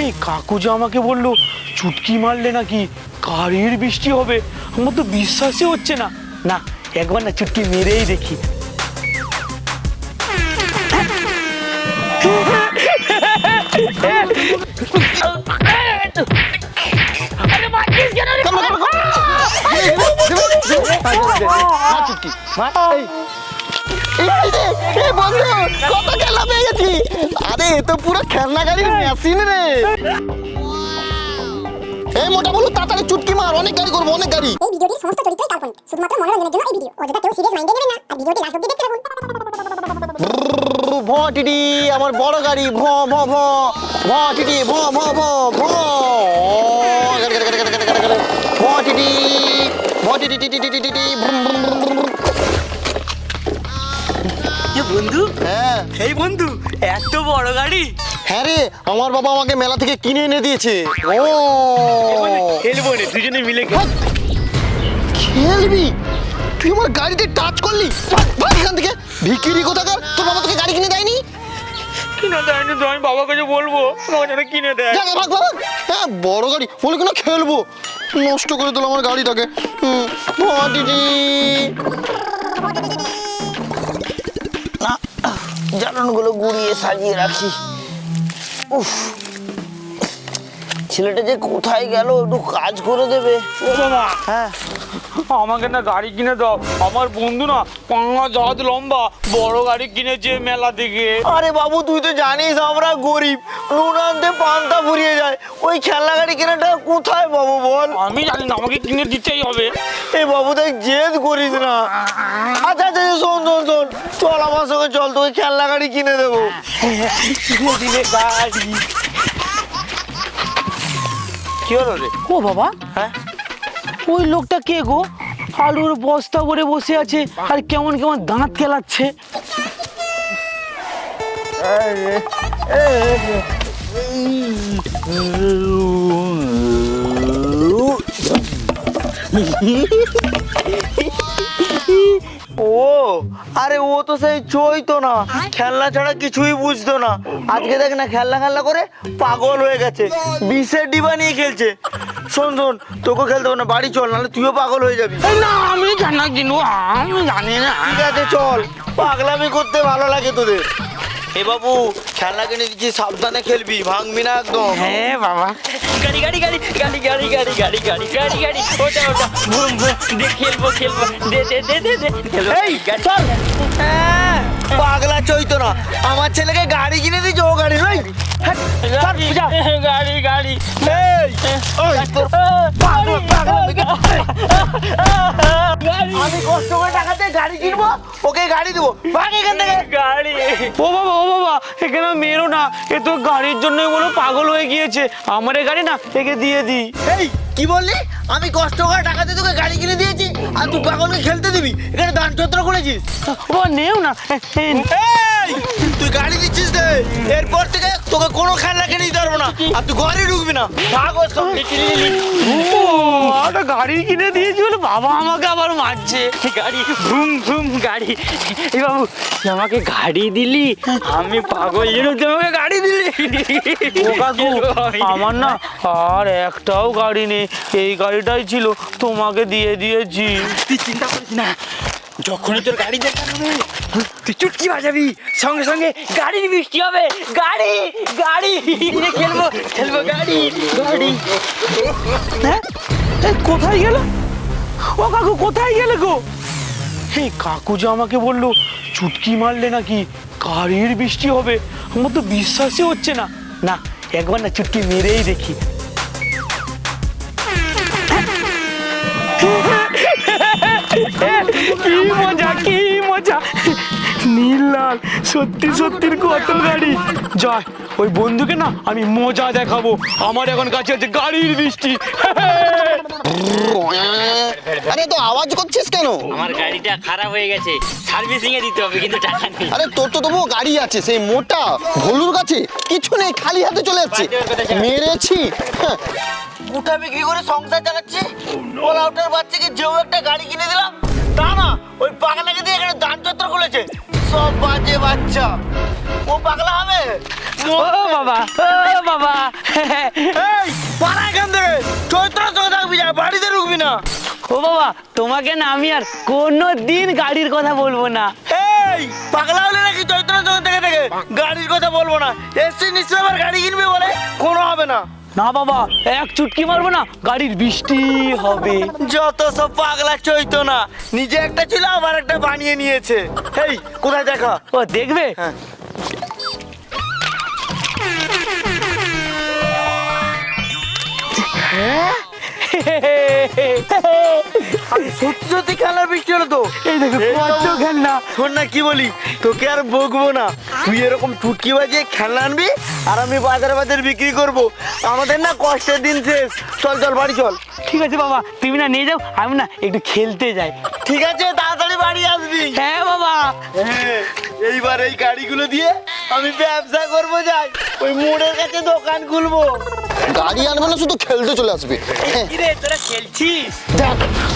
এই কাকু যে আমাকে বলল চুটকি মারলে নাকি গাড়ির বৃষ্টি হবে আমার তো বিশ্বাসই হচ্ছে না না একবার না চুটকি মেরেই দেখি কেন রে? এই বন্ধু কত খেলা পেয়ে গেছি? আরে এ তো পুরো খেলনা গাড়ির মেশিন রে। এই মোটা বলু তাড়াতাড়ি চুটকি মার অনেক গাড়ি করব অনেক গাড়ি। এই ভিডিওটির সমস্ত চরিত্রই কাল্পনিক শুধুমাত্র মনোরঞ্জনের জন্য এই ভিডিও। অযথা কেউ সিরিয়াস মাইন্ডে নেবেন না আর ভিডিওটি লাস্ট অব্দি দেখতে থাকুন। ভ টিটি আমার বড় গাড়ি ভ ভ ভ। ভ টিটি ভ ভ ভ ভ। ভ টিটি ভ টিটি টিটি টিটি টিটি এই বন্ধু এত বড় গাড়ি? হ্যাঁ রে আমার বাবা আমাকে মেলা থেকে কিনে এনে দিয়েছে। ও। খেলব না দুজনে মিলে খেল। খেলবি? তুই আমার গাড়িতে টাচ করলি? এখান থেকে। ভিকিরি কোথাকার? তোর বাবা তোকে গাড়ি কিনে দেয়নি? কিনে দেয়নি তো আমি বাবার কাছে বলব আমার যেন কিনে দেয়। যা, যা, ভাগ ভাগ হ্যাঁ বড় গাড়ি বলে কিনা খেলব। নষ্ট করে দিল আমার গাড়িটাকে। হুম, দিদি। জ্বালানগুলো গুড়িয়ে সাজিয়ে রাখি। উফ ছেলেটা যে কোথায় গেল একটু কাজ করে দেবে। ও বাবা হ্যাঁ। আমাকে না গাড়ি কিনে দাও। আমার বন্ধু না পাঙ্গা জাহাজ লম্বা বড় গাড়ি কিনেছে মেলা থেকে। আরে বাবু তুই তো জানিস আমরা গরিব। নুন আনতে পান্তা ফুরিয়ে যায়। ওই খেলনা গাড়ি কেনাটা কোথায় বাবু বল? আমি জানি না আমাকে কিনে দিতেই হবে। এই বাবু তাই জেদ করিস না। আচ্ছা আচ্ছা আচ্ছা, শোন শোন শোন। চল আমার সঙ্গে চল তোকে খেলনা গাড়ি কিনে দেবো। কিনে দিলে গাড়ি কি হলো রে? ও বাবা। হ্যাঁ? ওই লোকটা কে গো? আলুর বস্তা করে বসে আছে আর কেমন কেমন দাঁত কেলাচ্ছে ও আরে ও তো সেই চইতো না খেলনা ছাড়া কিছুই বুঝতো না। আজকে দেখ না খেলনা খেলনা করে পাগল হয়ে গেছে। বিষের ডিবা নিয়ে খেলছে। শোন শোন তোকে খেলতে হবে না বাড়ি চল নাহলে তুইও পাগল হয়ে যাবি। না আমি জানি না আমি জানি না। ঠিক আছে চল। পাগলামি করতে ভালো লাগে তোদের। এ বাবু খেলনা কিনে দিচ্ছি সাবধানে খেলবি ভাঙবি না একদম হ্যাঁ বাবা গাড়ি গাড়ি গাড়ি গাড়ি গাড়ি গাড়ি গাড়ি গাড়ি গাড়ি গাড়ি ওটা ওটা বুম বুম দে খেলব খেলব দে দে দে দে দে এই চল হ্যাঁ, পাগলা চইতো না আমার ছেলেকে গাড়ি কিনে দিচ্ছে ও গাড়ি নয় গাড়ি গাড়ি এই তোর পাগলা পাগলা আমি কষ্ট করে টাকাতে গাড়ি কিনবো? ওকে গাড়ি দেবো। ভাগ এখান থেকে। গাড়ি। ও বাবা ও বাবা এখানে মেরো না। এ তো গাড়ির জন্যই বলো পাগল হয়ে গিয়েছে। আমার এ গাড়ি না একে দিয়ে দিই। এই কি বললি? আমি কষ্ট করে টাকাতে তোকে গাড়ি কিনে দিয়েছি আর তুই পাগলকে খেলতে দিবি। এখানে দান চত্র করেছিস। ও নেও না। তুই গাড়ি দিচ্ছিস দে এরপর থেকে তোকে কোনো খেলনা কিনে দিতে পারব না আর তুই ঘরে ঢুকবি না। ভাগ ওর সঙ্গে। একটা গাড়ি কিনে দিয়েছি বলে বাবা আমাকে আবার মারছে। গাড়ি ঘুম ঘুম গাড়ি। এই বাবু আমাকে গাড়ি দিলি? আমি পাগল যেন তুই আমাকে গাড়ি দিলি? আমার না আর একটাও গাড়ি নেই। এই গাড়িটাই ছিল তোমাকে দিয়ে দিয়েছি। তুই চিন্তা করিস না। যখনই তোর গাড়ি দরকার হবে তুই চুটকি বাজাবি সঙ্গে সঙ্গে গাড়ির বৃষ্টি হবে গাড়ি গাড়ি খেলব খেলব গাড়ি গাড়ি হ্যাঁ কোথায় গেল ও কাকু কোথায় গেলে গো এই কাকু যে আমাকে বলল চুটকি মারলে নাকি গাড়ির বৃষ্টি হবে আমার তো বিশ্বাসই হচ্ছে না না একবার না চুটকি মেরেই দেখি কি মজা কি মজা নীল লাল সত্যি সত্যির কত গাড়ি? যায় ওই বন্ধুকে না আমি মজা দেখাবো। আমার এখন কাছে আছে গাড়ির বৃষ্টি। আরে তো আওয়াজ করছিস কেন? আমার গাড়িটা খারাপ হয়ে গেছে। সার্ভিসিং এ দিতে হবে কিন্তু টাকা নেই। আরে তোর তো তবুও গাড়ি আছে সেই মোটা ভলুর কাছে কিছু নেই খালি হাতে চলে যাচ্ছে মেরেছি। হ্যাঁ। উঠা বিক্রি করে সংসার চালাচ্ছে। ওলা উঠার বাচ্চাকে যেও একটা গাড়ি কিনে দিলাম। তা না ওই পাগলাকে দিয়ে সব বাজে বাচ্চা। ও পাগলা হবে? ও বাবা ও বাবা। এই পাড়া এখান থেকে। চৈত্র চোখে থাকবি না বাড়িতে ঢুকবি না। ও বাবা তোমাকে না আমি আর কোনো দিন গাড়ির কথা বলব না। এই পাগলা হলে নাকি চৈত্র চোখে থেকে থেকে গাড়ির কথা বলব না? এসছি নিশ্চয় আবার গাড়ি কিনবে বলে? কোনো হবে না। না বাবা এক চুটকি মারবো না গাড়ির বৃষ্টি হবে। যত সব পাগলা চৈত না নিজে একটা ছিল আবার একটা বানিয়ে নিয়েছে। এই কোথায় দেখা? ও দেখবে? হ্যাঁ। সত্যি সত্যি খেলার বৃষ্টি হলো তো। এই দেখো কত খেলনা। শোন না কি বলি? তোকে আর বকবো না। তুই এরকম চুটকি বাজিয়ে খেলনা আনবি আর আমি বাজারে বাজারে বিক্রি করব। আমাদের না কষ্টের দিন শেষ। চল চল বাড়ি চল। ঠিক আছে বাবা তুমি না নিয়ে যাও আমি না একটু খেলতে যাই। ঠিক আছে তাড়াতাড়ি বাড়ি আসবি। হ্যাঁ বাবা। হ্যাঁ, এইবার এই গাড়িগুলো দিয়ে আমি ব্যবসা করব যাই। ওই মোড়ের কাছে দোকান খুলবো। গাড়ি আনবে না শুধু খেলতে চলে আসবে। হ্যাঁ, দেখ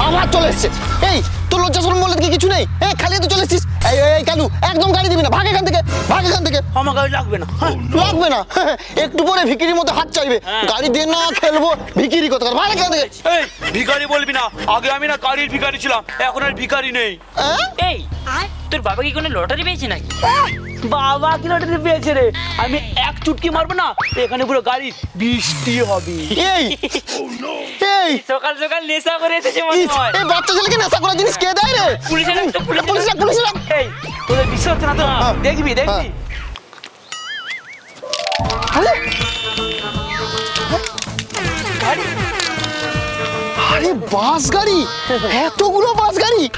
আবার চলে এসছে। এই তোর লজ্জা শরম বলে কি কিছু নেই? এই খালি তো চলে এসছিস। এই এই, কালু একদম গাড়ি দিবি না। ভাগ এখান থেকে ভাগ এখান থেকে। আমার গাড়ি লাগবে না। হ্যাঁ। লাগবে না। একটু পরে ভিকিরির মধ্যে হাত চাইবে। গাড়ি দিয়ে না খেলব ভিকিরি কথা ভাগ এখান থেকে। এই ভিখারি বলবি না। আগে আমি না গাড়ির ভিখারি ছিলাম এখন আর ভিখারি নেই। হ্যাঁ? এই তোর বাবা কি কোনো লটারি পেয়েছে নাকি? বাবা কি লটারি পেয়েছে রে? আমি এক চুটকি মারবো না এখানে পুরো গাড়ির বৃষ্টি হবে। এই এই। সকাল সকাল নেশা করে এসেছে মনে হয়। এই বাচ্চা ছেলেকে নেশা করার জিনিস কে দেয় রে? পুলিশে পুলিশে পুলিশ। এই তোদের বিশ্বাস হচ্ছে না তো? দেখবি দেখবি? আরে। বাস গাড়ি? এতগুলো বাস গাড়ি?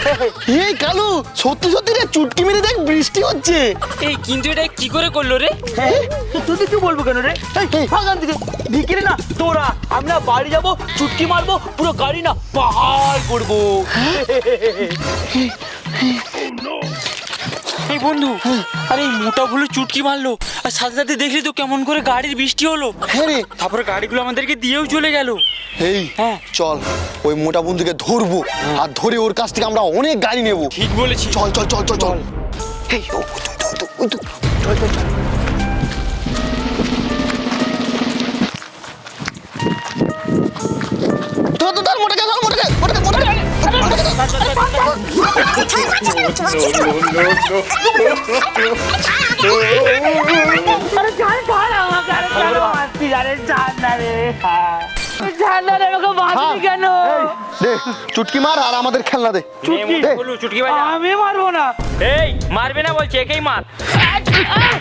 এই কালু সত্যি সত্যি রে চুটকি মেরে দেখ বৃষ্টি হচ্ছে। এই কিন্তু এটা কি করে করল রে? হ্যাঁ? তোদের কি বলব কেন রে? ফাঁকান দিকে ভিকিরে না তোরা আমরা বাড়ি যাব চুটকি মারবো পুরো গাড়ি না পাহাড় করব। এই বন্ধু আরে এই মোটা ভুলো চুটকি মারলো আর সাথে সাথে দেখলি তো কেমন করে গাড়ির বৃষ্টি হলো হ্যাঁ রে তারপরে গাড়িগুলো আমাদেরকে দিয়েও চলে গেল এই হ্যাঁ। চল ওই মোটা বন্ধুকে ধরবো আর ধরে ওর কাছ থেকে আমরা অনেক গাড়ি নেব ঠিক বলেছি চল চল চল চল চল এই ও, মোটাকে, চুটকি মার আর আমাদের খেলনা দে। চুটকি? আমি মারবো না। এই মারবে না বলছে একেই মার, মার।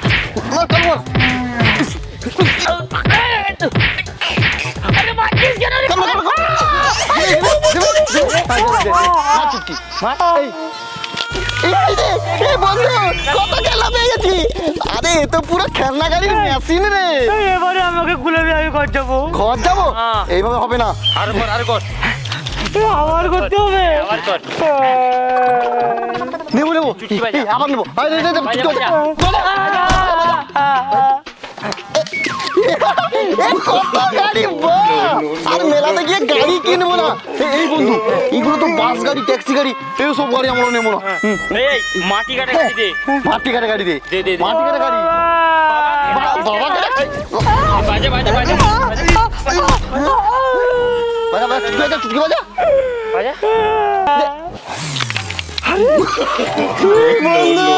আরে তো পুরো খেলনা গাড়ির মেশিন রে এবারে আমাকে খুলে দিয়ে আমি ঘর যাব ঘর যাব হ্যাঁ। এইভাবে হবে না আর কর আর কর এই, করতে হবে আবার কর নেব নেব আবার নেব কত গাড়ি আর মেলাতে গিয়ে গাড়ি কিনবো না। এই বন্ধু এইগুলো তো বাস গাড়ি ট্যাক্সি গাড়ি এইসব গাড়ি আমরা নেব না। এই মাটি কাটা গাড়ি দে। মাটি কাটা গাড়ি দে। দে, দে। মাটি কাটা গাড়ি। বাবা বাজে বাজে বাজে। বাজা। বাজা বাজা বাজা। বন্ধু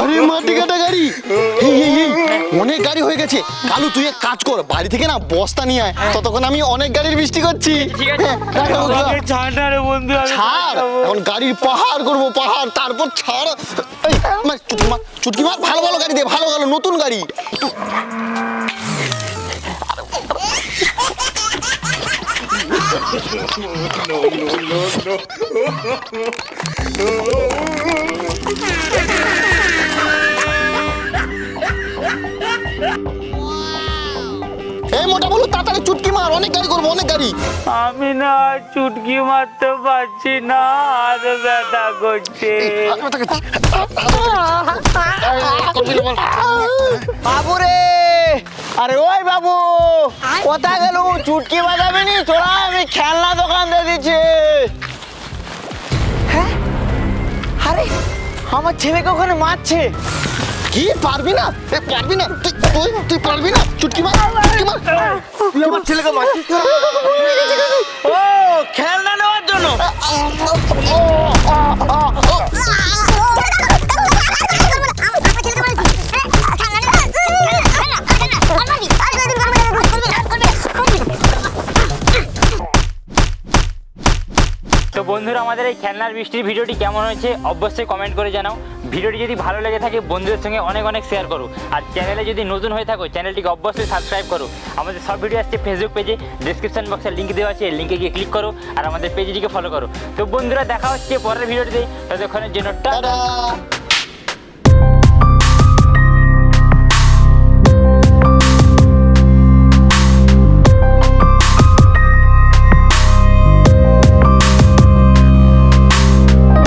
আরে মাটি কাটা গাড়ি। এই, এই, এই, অনেক গাড়ি হয়ে গেছে। কালু তুই এক কাজ কর বাড়ি থেকে না বস্তা নিয়ে আয়। ততক্ষণ আমি অনেক গাড়ির বৃষ্টি করছি। ঠিক আছে। হ্যাঁ, রাখো, রাখো। আমাকে ছাড় না রে বন্ধু আমি ছাড়। এখন গাড়ির পাহাড় করব পাহাড় তারপর ছাড়। এই, মার, চুটকি মার চুটকি মার ভালো ভালো গাড়ি দে ভালো ভালো নতুন গাড়ি। এই মোটা বলো তাড়াতাড়ি চুটকি মার অনেক গাড়ি করব অনেক গাড়ি। আমি না আর চুটকি মারতে পারছি না আর ব্যথা করছে। বাবু রে আরে ওই বাবু কোথায় গেল চুটকি বাজাবে নি তোরা আমি খেলনা দোকান দিয়ে দিচ্ছি আরে আমার ছেলেকে ওখানে মারছে কি পারবি না পারবি না তুই তুই তুই পারবি না চুটকি মার চুটকি মার তুই আমার ছেলেকে মারছিস ও খেলনা নেওয়ার জন্য বন্ধুরা আমাদের এই খেলনার বৃষ্টির ভিডিওটি কেমন হয়েছে অবশ্যই কমেন্ট করে জানাও। ভিডিওটি যদি ভালো লেগে থাকে বন্ধুদের সঙ্গে অনেক অনেক শেয়ার করো। আর চ্যানেলে যদি নতুন হয়ে থাকো চ্যানেলটিকে অবশ্যই সাবস্ক্রাইব করো। আমাদের সব ভিডিও আসছে ফেসবুক পেজে ডিসক্রিপশন বক্সে লিঙ্ক দেওয়া আছে লিঙ্কে গিয়ে ক্লিক করো আর আমাদের পেজটিকে ফলো করো। তো বন্ধুরা দেখা হচ্ছে পরের ভিডিওটিতে। ততক্ষণের জন্য টাটা।